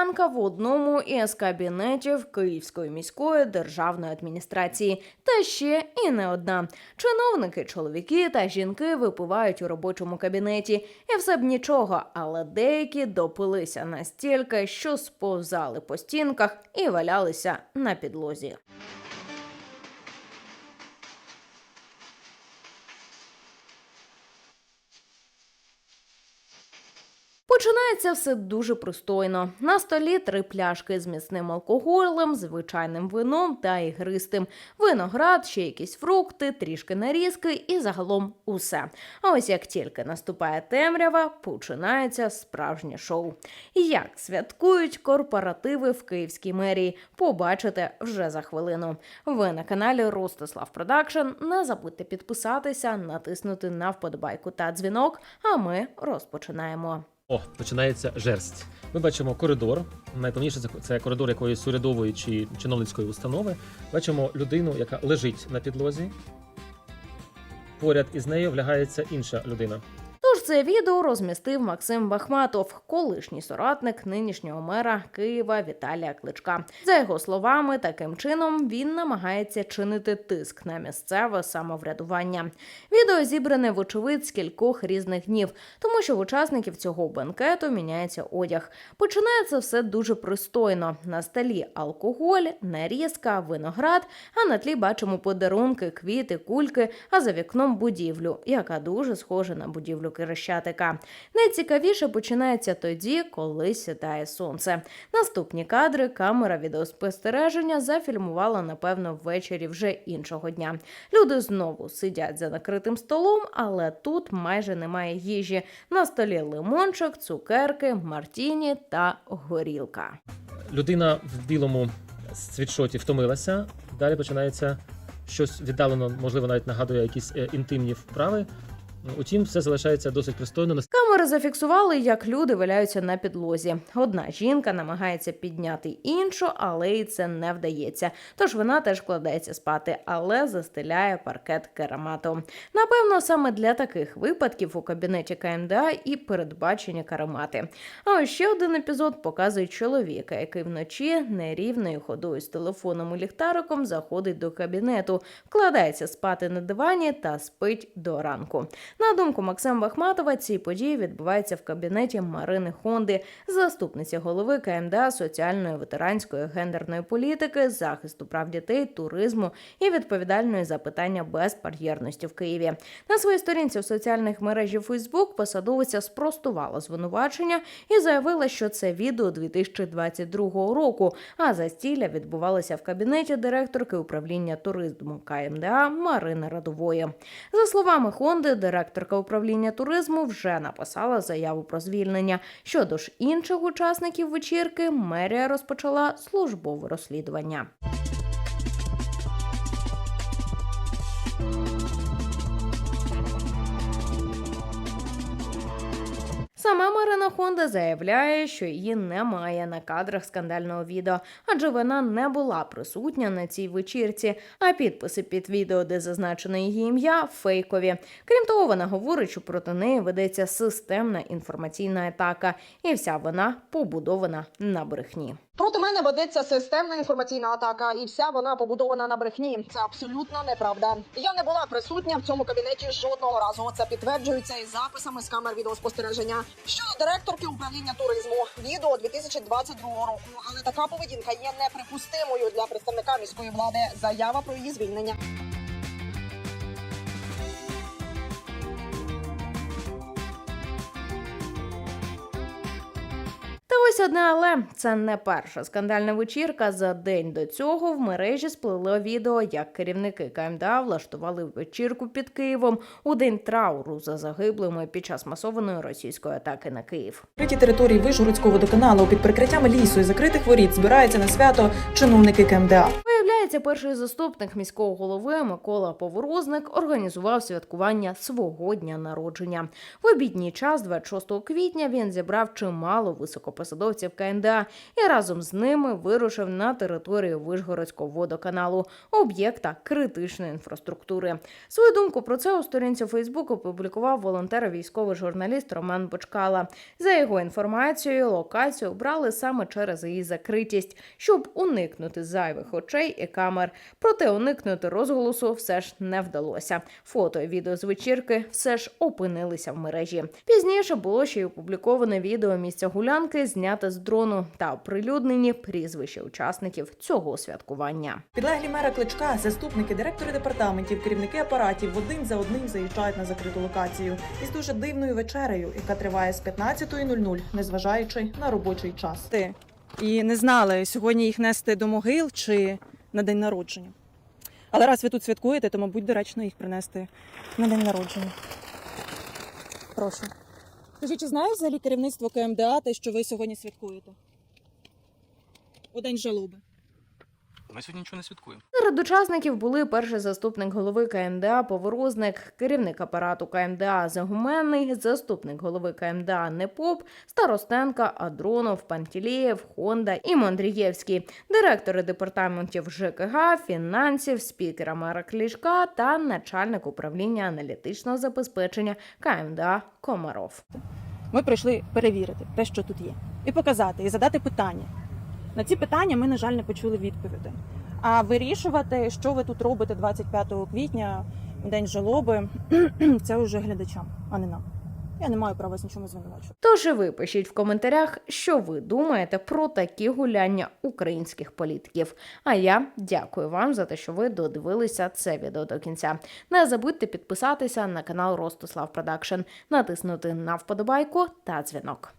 Потужна в одному із кабінетів Київської міської державної адміністрації. Та ще і не одна. Чиновники, чоловіки та жінки випивають у робочому кабінеті. І все б нічого, але деякі допилися настільки, що сповзали по стінках і валялися на підлозі. Починається все дуже пристойно. На столі три пляшки з міцним алкоголем, звичайним вином та ігристим. Виноград, ще якісь фрукти, трішки нарізки і загалом усе. А ось як тільки наступає темрява, починається справжнє шоу. Як святкують корпоративи в Київській мерії, побачите вже за хвилину. Ви на каналі Ростислав Продакшн. Не забудьте підписатися, натиснути на вподобайку та дзвінок. А ми розпочинаємо. О, починається жерсть. Ми бачимо коридор. Найповніше це- це коридор якоїсь урядової чи чиновницької установи. Бачимо людину, яка лежить на підлозі. Поряд із нею влягається інша людина. Це відео розмістив Максим Бахматов, колишній соратник нинішнього мера Києва Віталія Кличка. За його словами, таким чином він намагається чинити тиск на місцеве самоврядування. Відео зібране вочевидь з кількох різних днів, тому що в учасників цього бенкету міняється одяг. Починається все дуже пристойно. На столі алкоголь, нарізка, виноград. А на тлі бачимо подарунки, квіти, кульки, а за вікном будівлю, яка дуже схожа на будівлю Кирищатика. Найцікавіше починається тоді, коли сідає сонце. Наступні кадри камера відеоспостереження зафільмувала, напевно, ввечері вже іншого дня. Люди знову сидять за накритим столом, але тут майже немає їжі. На столі лимончик, цукерки, мартіні та горілка. Людина в білому світшоті втомилася. Далі починається щось віддалено, можливо, навіть нагадує якісь е, інтимні вправи. Утім, все залишається досить пристойно. Камери зафіксували, як люди валяються на підлозі. Одна жінка намагається підняти іншу, але й це не вдається. Тож вона теж кладеться спати, але застеляє паркет кераматом. Напевно, саме для таких випадків у кабінеті КМДА і передбачені каремати. А ось ще один епізод показує чоловіка, який вночі нерівною ходою з телефоном і ліхтариком заходить до кабінету, вкладається спати на дивані та спить до ранку. На думку Максима Бахматова, ці події відбуваються в кабінеті Марини Хонди, заступниці голови КМДА соціальної, ветеранської, гендерної політики, захисту прав дітей, туризму і відповідальної за питання безбар'єрності в Києві. На своїй сторінці в соціальних мережі Фейсбук посадовиця спростувала звинувачення і заявила, що це відео 2022 року. А застілля відбувалося в кабінеті директорки управління туризму КМДА Марини Радової. За словами Хонди, директорка управління туризму вже написала заяву про звільнення. Щодо ж інших учасників вечірки, мерія розпочала службове розслідування. Сама Марина Хонда заявляє, що її немає на кадрах скандального відео, адже вона не була присутня на цій вечірці. А підписи під відео, де зазначено її ім'я, фейкові. Крім того, вона говорить, що проти неї ведеться системна інформаційна атака, і вся вона побудована на брехні. Проти мене ведеться системна інформаційна атака, і вся вона побудована на брехні. Це абсолютно неправда. Я не була присутня в цьому кабінеті жодного разу. Це підтверджується із записами з камер відеоспостереження. Щодо директорки управління туризму, відео 2022 року. Але така поведінка є неприпустимою для представника міської влади. Заява про її звільнення. Ось одне, але це не перша скандальна вечірка. За день до цього в мережі сплило відео, як керівники КМДА влаштували вечірку під Києвом у день трауру за загиблими під час масованої російської атаки на Київ. Вкриті території Вижгородського водоканалу під прикриттям лісу і закритих воріт збираються на свято чиновники КМДА. Виявляється, перший заступник міського голови Микола Поворозник організував святкування свого дня народження. В обідній час, 26 квітня, він зібрав чимало високопосадовців КНДА і разом з ними вирушив на територію Вишгородського водоканалу, об'єкта критичної інфраструктури. Свою думку про це у сторінці Фейсбук опублікував волонтер військовий журналіст Роман Бочкала. За його інформацією, локацію обрали саме через її закритість, щоб уникнути зайвих очей камер. Проте уникнути розголосу все ж не вдалося. Фото і відео з вечірки все ж опинилися в мережі. Пізніше було ще й опубліковане відео місця гулянки, зняте з дрону та оприлюднені прізвища учасників цього святкування. Підлеглі мера кличка, заступники, директори департаментів, керівники апаратів в один за одним заїжджають на закриту локацію із дуже дивною вечерею, яка триває з 15.00, незважаючи на робочий час. Ти. І не знали, сьогодні їх нести до могил чи на день народження. Але раз ви тут святкуєте, то, мабуть, доречно їх принести на день народження. Прошу. Скажіть, чи знає взагалі керівництво КМДА те, що ви сьогодні святкуєте? У день жалоби. Ми сьогодні нічого не святкуємо. Серед учасників були перший заступник голови КМДА Поворозник, керівник апарату КМДА Загуменний, заступник голови КМДА Непоп, Старостенка, Адронов, Пантілєєв, Хонда і Мондрієвський, директори департаментів ЖКГ, фінансів, спікера мера Клішка та начальник управління аналітичного забезпечення КМДА Комаров. Ми прийшли перевірити те, що тут є, і показати, і задати питання. На ці питання ми, на жаль, не почули відповіді. А вирішувати, що ви тут робите 25 квітня, день жалоби, це вже глядачам, а не нам. Я не маю права з нічого звинувачувати. Тож і ви пишіть в коментарях, що ви думаєте про такі гуляння українських політиків. А я дякую вам за те, що ви додивилися це відео до кінця. Не забудьте підписатися на канал Ростислав Продакшн, натиснути на вподобайку та дзвінок.